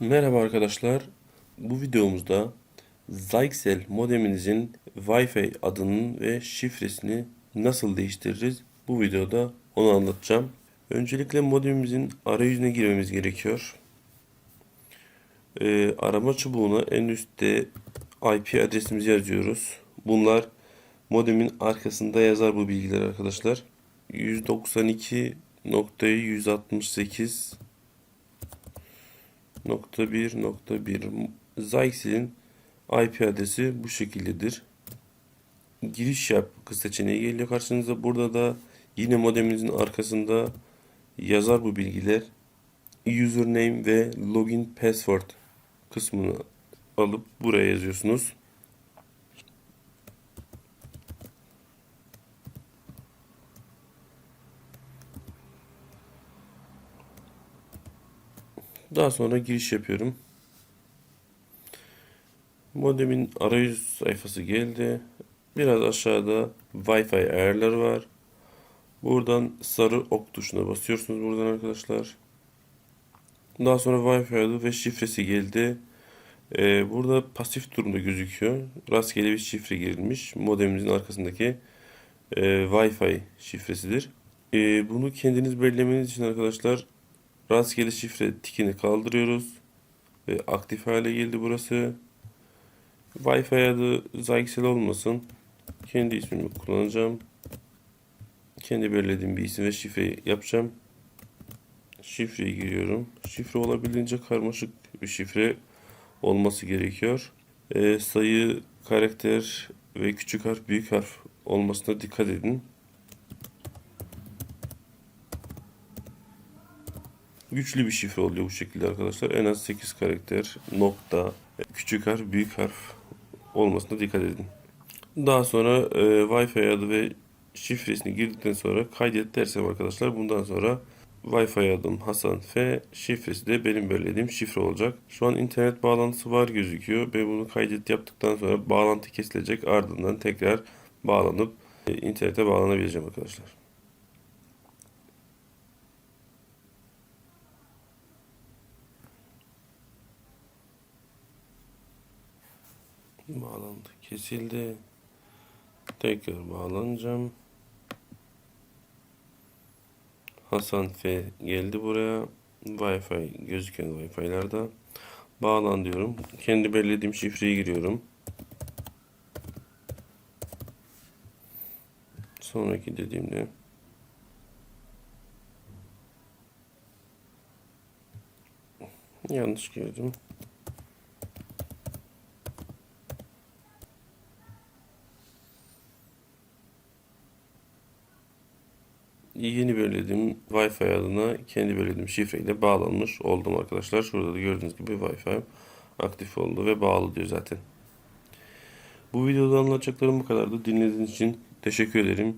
Merhaba arkadaşlar. Bu videomuzda Zyxel modeminizin Wi-Fi adının ve şifresini nasıl değiştiririz? Bu videoda onu anlatacağım. Öncelikle modemimizin arayüzüne girmemiz gerekiyor. Ee, arama çubuğuna en üstte IP adresimizi yazıyoruz. Bunlar modemin arkasında yazar bu bilgiler arkadaşlar. 192.168 nokta bir nokta bir Zyxel'in IP adresi bu şekildedir. Giriş yap seçeneği geliyor karşınıza. Burada da yine modeminizin arkasında yazar bu bilgiler. Username ve login password kısmını alıp buraya yazıyorsunuz. Daha sonra giriş yapıyorum. Modemin arayüz sayfası geldi. Biraz aşağıda Wi-Fi ayarları var. Buradan sarı ok tuşuna basıyorsunuz buradan arkadaşlar. Daha sonra Wi-Fi adı ve şifresi geldi. Ee, burada pasif durumda gözüküyor. Rastgele bir şifre girilmiş. Modemimizin arkasındaki e, Wi-Fi şifresidir. E, bunu kendiniz belirlemeniz için arkadaşlar Rastgele şifre tikini kaldırıyoruz. Ve aktif hale geldi burası. Wi-Fi adı Zyxel olmasın. Kendi ismimi kullanacağım. Kendi belirlediğim bir isim ve şifreyi yapacağım. Şifreyi giriyorum. Şifre olabildiğince karmaşık bir şifre olması gerekiyor. Ee, sayı, karakter ve küçük harf, büyük harf olmasına dikkat edin. Güçlü bir şifre oluyor bu şekilde arkadaşlar. En az 8 karakter, nokta, küçük harf, büyük harf olmasına dikkat edin. Daha sonra e, Wi-Fi adı ve şifresini girdikten sonra kaydet dersem arkadaşlar bundan sonra Wi-Fi adım Hasan F, şifresi de benim belirlediğim şifre olacak. Şu an internet bağlantısı var gözüküyor. Ben bunu kaydet yaptıktan sonra bağlantı kesilecek. Ardından tekrar bağlanıp e, internete bağlanabileceğim arkadaşlar. Bağlantı kesildi. Tekrar bağlanacağım. Hasan F geldi buraya. Wi-Fi gözüken Wi-Fi'larda. Bağlan diyorum. Kendi belirlediğim şifreyi giriyorum. Sonraki dediğimde yanlış girdim. Yeni belirlediğim Wi-Fi adına kendi belirlediğim şifreyle bağlanmış oldum arkadaşlar. Şurada da gördüğünüz gibi Wi-Fi aktif oldu ve bağlı diyor zaten. Bu videoda anlatacaklarım bu kadardı. Dinlediğiniz için teşekkür ederim.